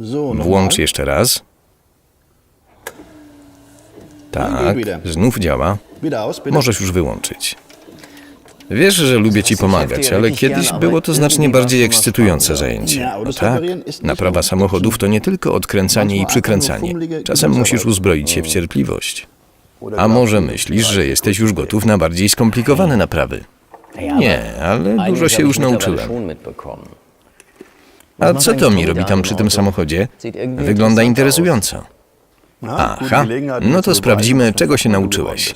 So, Włącz nochmal. jeszcze raz. Tak, znów działa. Możesz już wyłączyć. Wiesz, że lubię ci pomagać, ale kiedyś było to znacznie bardziej ekscytujące zajęcie. No tak, naprawa samochodów to nie tylko odkręcanie i przykręcanie. Czasem musisz uzbroić się w cierpliwość. A może myślisz, że jesteś już gotów na bardziej skomplikowane naprawy? Nie, ale dużo się już nauczyłem. A co to mi robi tam przy tym samochodzie? Wygląda interesująco. Aha, no to sprawdzimy, czego się nauczyłeś.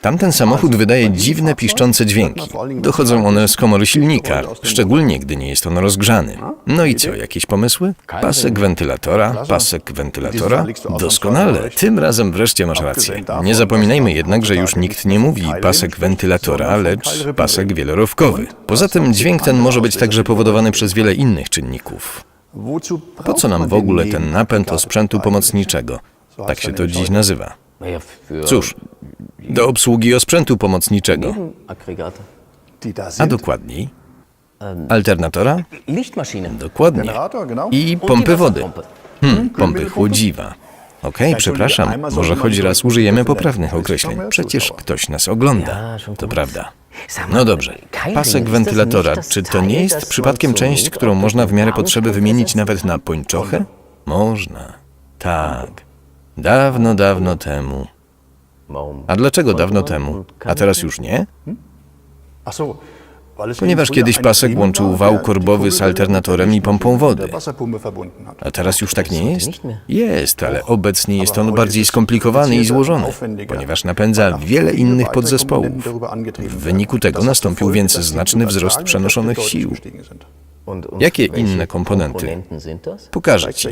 Tamten samochód wydaje dziwne, piszczące dźwięki. Dochodzą one z komory silnika, szczególnie gdy nie jest on rozgrzany. No i co, jakieś pomysły? Pasek wentylatora, pasek wentylatora? Doskonale, tym razem wreszcie masz rację. Nie zapominajmy jednak, że już nikt nie mówi pasek wentylatora, lecz pasek wielorowkowy. Poza tym dźwięk ten może być także powodowany przez wiele innych czynników. Po co nam w ogóle ten napęd osprzętu pomocniczego? Tak się to dziś nazywa. Cóż, do obsługi osprzętu pomocniczego, a dokładniej alternatora, dokładnie, i pompy wody, hmm, pompy chłodziwa. Okej, przepraszam, może choć raz użyjemy poprawnych określeń. Przecież ktoś nas ogląda. To prawda. No dobrze. Pasek wentylatora, czy to nie jest przypadkiem część, którą można w miarę potrzeby wymienić nawet na pończochę? Można. Tak. Dawno, dawno temu. A dlaczego dawno temu? A teraz już nie? Ponieważ kiedyś pasek łączył wał korbowy z alternatorem i pompą wody. A teraz już tak nie jest? Jest, ale obecnie jest on bardziej skomplikowany i złożony, ponieważ napędza wiele innych podzespołów. W wyniku tego nastąpił więc znaczny wzrost przenoszonych sił. Jakie inne komponenty? Pokażę Ci.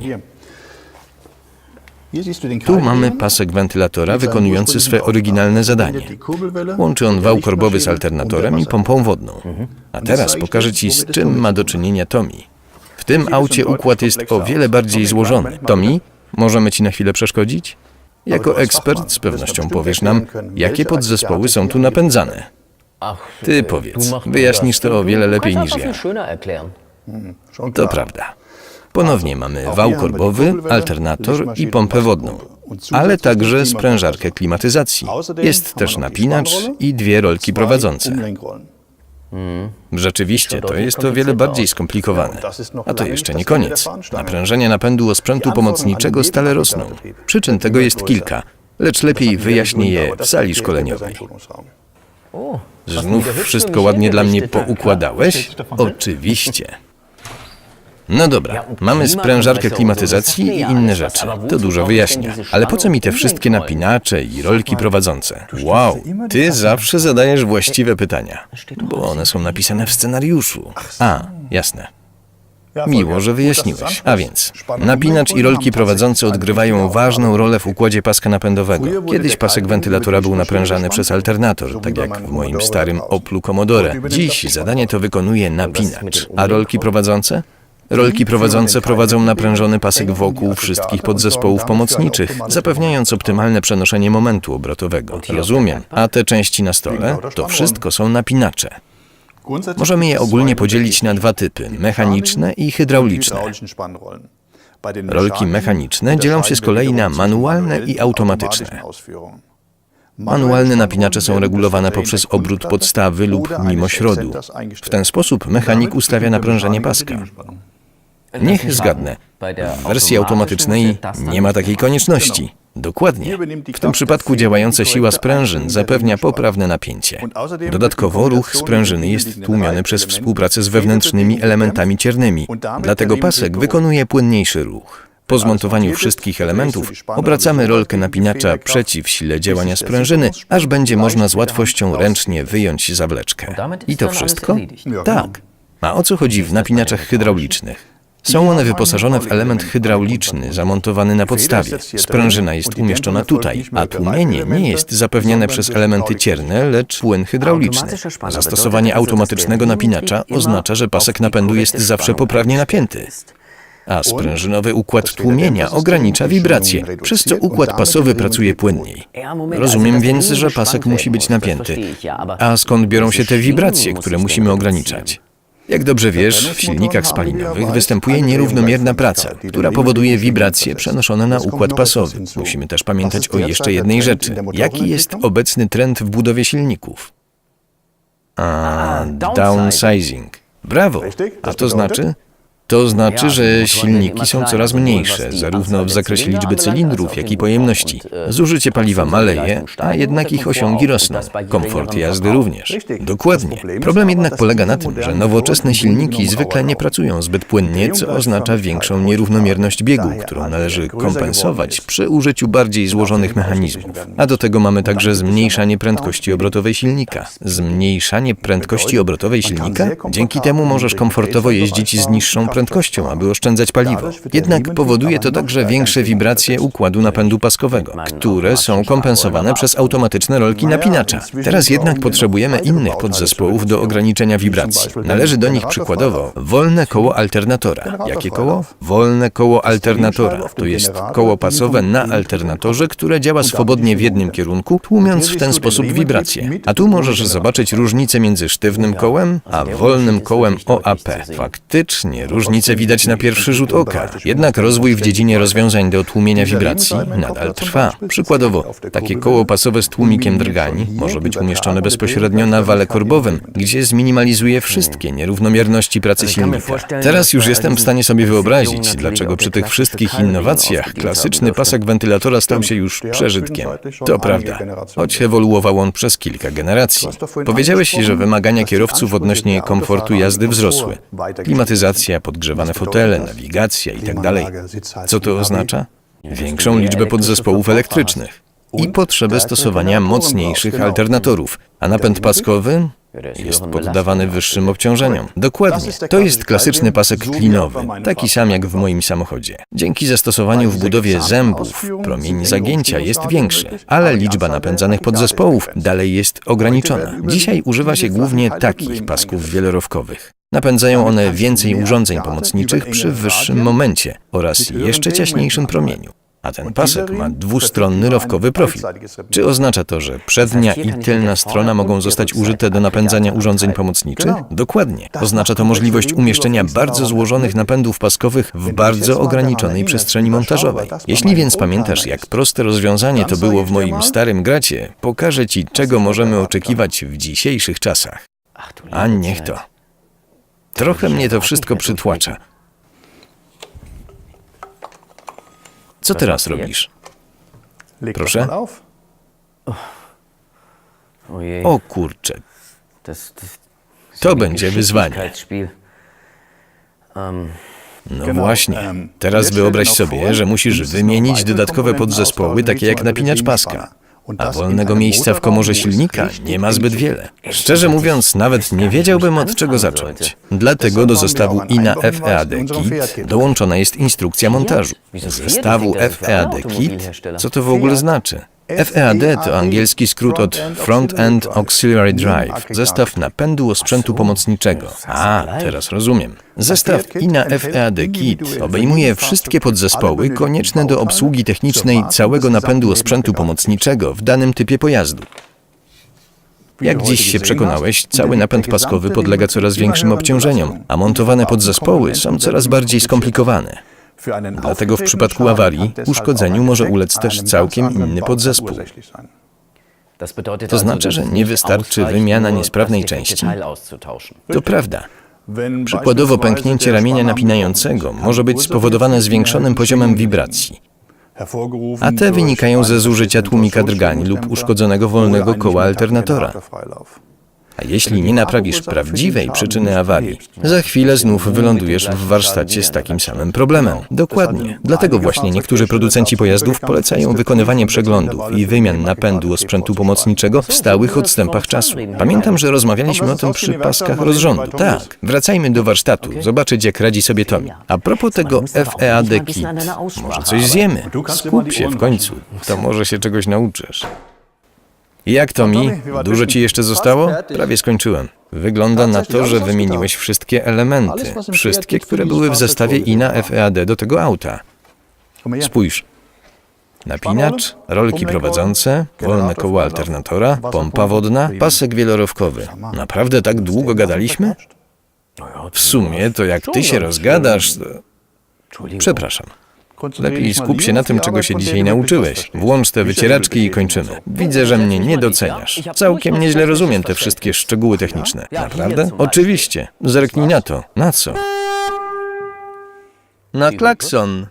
Tu mamy pasek wentylatora wykonujący swe oryginalne zadanie. Łączy on wał korbowy z alternatorem i pompą wodną. A teraz pokażę Ci, z czym ma do czynienia Tommy. W tym aucie układ jest o wiele bardziej złożony. Tommy, możemy Ci na chwilę przeszkodzić? Jako ekspert z pewnością powiesz nam, jakie podzespoły są tu napędzane. Ty powiedz, wyjaśnisz to o wiele lepiej niż ja. To prawda. Ponownie mamy wał korbowy, alternator i pompę wodną, ale także sprężarkę klimatyzacji. Jest też napinacz i dwie rolki prowadzące. Rzeczywiście, to jest o wiele bardziej skomplikowane. A to jeszcze nie koniec. Naprężenia napędu osprzętu pomocniczego stale rosną. Przyczyn tego jest kilka, lecz lepiej wyjaśnię je w sali szkoleniowej. Znów wszystko ładnie dla mnie poukładałeś? Oczywiście. No dobra, mamy sprężarkę klimatyzacji i inne rzeczy. To dużo wyjaśnia. Ale po co mi te wszystkie napinacze i rolki prowadzące? Wow, ty zawsze zadajesz właściwe pytania, bo one są napisane w scenariuszu. A, jasne. Miło, że wyjaśniłeś. A więc, napinacz i rolki prowadzące odgrywają ważną rolę w układzie paska napędowego. Kiedyś pasek wentylatora był naprężany przez alternator, tak jak w moim starym Oplu Commodore. Dziś zadanie to wykonuje napinacz. A rolki prowadzące? Rolki prowadzące prowadzą naprężony pasek wokół wszystkich podzespołów pomocniczych, zapewniając optymalne przenoszenie momentu obrotowego. Rozumiem. A te części na stole? To wszystko są napinacze. Możemy je ogólnie podzielić na dwa typy, mechaniczne i hydrauliczne. Rolki mechaniczne dzielą się z kolei na manualne i automatyczne. Manualne napinacze są regulowane poprzez obrót podstawy lub mimośrodu. W ten sposób mechanik ustawia naprężenie paska. Niech zgadnę. W wersji automatycznej nie ma takiej konieczności. Dokładnie. W tym przypadku działająca siła sprężyn zapewnia poprawne napięcie. Dodatkowo ruch sprężyny jest tłumiony przez współpracę z wewnętrznymi elementami ciernymi, dlatego pasek wykonuje płynniejszy ruch. Po zmontowaniu wszystkich elementów obracamy rolkę napinacza przeciw sile działania sprężyny, aż będzie można z łatwością ręcznie wyjąć zawleczkę. I to wszystko? Tak. A o co chodzi w napinaczach hydraulicznych? Są one wyposażone w element hydrauliczny zamontowany na podstawie. Sprężyna jest umieszczona tutaj, a tłumienie nie jest zapewniane przez elementy cierne, lecz płyn hydrauliczny. Zastosowanie automatycznego napinacza oznacza, że pasek napędu jest zawsze poprawnie napięty. A sprężynowy układ tłumienia ogranicza wibracje, przez co układ pasowy pracuje płynniej. Rozumiem więc, że pasek musi być napięty. A skąd biorą się te wibracje, które musimy ograniczać? Jak dobrze wiesz, w silnikach spalinowych występuje nierównomierna praca, która powoduje wibracje przenoszone na układ pasowy. Musimy też pamiętać o jeszcze jednej rzeczy. Jaki jest obecny trend w budowie silników? A, downsizing. Brawo. A to znaczy? To znaczy, że silniki są coraz mniejsze, zarówno w zakresie liczby cylindrów, jak i pojemności. Zużycie paliwa maleje, a jednak ich osiągi rosną. Komfort jazdy również. Dokładnie. Problem jednak polega na tym, że nowoczesne silniki zwykle nie pracują zbyt płynnie, co oznacza większą nierównomierność biegu, którą należy kompensować przy użyciu bardziej złożonych mechanizmów. A do tego mamy także zmniejszanie prędkości obrotowej silnika. Zmniejszanie prędkości obrotowej silnika? Dzięki temu możesz komfortowo jeździć z niższą prędkością prędkością, aby oszczędzać paliwo. Jednak powoduje to także większe wibracje układu napędu paskowego, które są kompensowane przez automatyczne rolki napinacza. Teraz jednak potrzebujemy innych podzespołów do ograniczenia wibracji. Należy do nich przykładowo wolne koło alternatora. Jakie koło? Wolne koło alternatora. To jest koło pasowe na alternatorze, które działa swobodnie w jednym kierunku, tłumiąc w ten sposób wibracje. A tu możesz zobaczyć różnicę między sztywnym kołem a wolnym kołem OAP. Faktycznie różnica Różnice widać na pierwszy rzut oka, jednak rozwój w dziedzinie rozwiązań do tłumienia wibracji nadal trwa. Przykładowo, takie koło pasowe z tłumikiem drgań może być umieszczone bezpośrednio na wale korbowym, gdzie zminimalizuje wszystkie nierównomierności pracy silnika. Teraz już jestem w stanie sobie wyobrazić, dlaczego przy tych wszystkich innowacjach klasyczny pasek wentylatora stał się już przeżytkiem. To prawda, choć ewoluował on przez kilka generacji. Powiedziałeś, że wymagania kierowców odnośnie komfortu jazdy wzrosły. Klimatyzacja, podgrzewane fotele, nawigacja itd. Co to oznacza? Większą liczbę podzespołów elektrycznych i potrzebę stosowania mocniejszych alternatorów, a napęd paskowy jest poddawany wyższym obciążeniom. Dokładnie. To jest klasyczny pasek klinowy, taki sam jak w moim samochodzie. Dzięki zastosowaniu w budowie zębów promień zagięcia jest większy, ale liczba napędzanych podzespołów dalej jest ograniczona. Dzisiaj używa się głównie takich pasków wielorowkowych. Napędzają one więcej urządzeń pomocniczych przy wyższym momencie oraz jeszcze ciaśniejszym promieniu. A ten pasek ma dwustronny rowkowy profil. Czy oznacza to, że przednia i tylna strona mogą zostać użyte do napędzania urządzeń pomocniczych? Dokładnie. Oznacza to możliwość umieszczenia bardzo złożonych napędów paskowych w bardzo ograniczonej przestrzeni montażowej. Jeśli więc pamiętasz, jak proste rozwiązanie to było w moim starym gracie, pokażę Ci, czego możemy oczekiwać w dzisiejszych czasach. A niech to. Trochę mnie to wszystko przytłacza. Co teraz robisz? Proszę? O kurczę, To będzie wyzwanie. no właśnie. Teraz wyobraź sobie, że musisz wymienić dodatkowe podzespoły, takie jak napinacz paska. A wolnego miejsca w komorze silnika nie ma zbyt wiele. Szczerze mówiąc, nawet nie wiedziałbym od czego zacząć. Dlatego do zestawu INA FEAD Kit dołączona jest instrukcja montażu. Zestawu FEAD Kit? Co to w ogóle znaczy? FEAD to angielski skrót od Front End Auxiliary Drive, zestaw napędu osprzętu pomocniczego. A, teraz rozumiem. Zestaw INA FEAD Kit obejmuje wszystkie podzespoły konieczne do obsługi technicznej całego napędu osprzętu pomocniczego w danym typie pojazdu. Jak dziś się przekonałeś, cały napęd paskowy podlega coraz większym obciążeniom, a montowane podzespoły są coraz bardziej skomplikowane. Dlatego w przypadku awarii uszkodzeniu może ulec też całkiem inny podzespół. To znaczy, że nie wystarczy wymiana niesprawnej części? To prawda. Przykładowo pęknięcie ramienia napinającego może być spowodowane zwiększonym poziomem wibracji, a te wynikają ze zużycia tłumika drgań lub uszkodzonego wolnego koła alternatora. A jeśli nie naprawisz prawdziwej przyczyny awarii, za chwilę znów wylądujesz w warsztacie z takim samym problemem. Dokładnie. Dlatego właśnie niektórzy producenci pojazdów polecają wykonywanie przeglądów i wymian napędu sprzętu pomocniczego w stałych odstępach czasu. Pamiętam, że rozmawialiśmy o tym przy paskach rozrządu. Tak. Wracajmy do warsztatu, zobaczyć jak radzi sobie Tommy. A propos tego FEAD Kit, może coś zjemy? Skup się w końcu, to może się czegoś nauczysz. Jak to mi? Dużo ci jeszcze zostało? Prawie skończyłem. Wygląda na to, że wymieniłeś wszystkie elementy. Wszystkie, które były w zestawie INA FEAD do tego auta. Spójrz. Napinacz, rolki prowadzące, wolne koło alternatora, pompa wodna, pasek wielorowkowy. Naprawdę tak długo gadaliśmy? W sumie to jak ty się rozgadasz, to... Przepraszam. Lepiej skup się na tym, czego się dzisiaj nauczyłeś. Włącz te wycieraczki i kończymy. Widzę, że mnie nie doceniasz. Całkiem nieźle rozumiem te wszystkie szczegóły techniczne. Naprawdę? Oczywiście. Zerknij na to. Na co? Na klakson.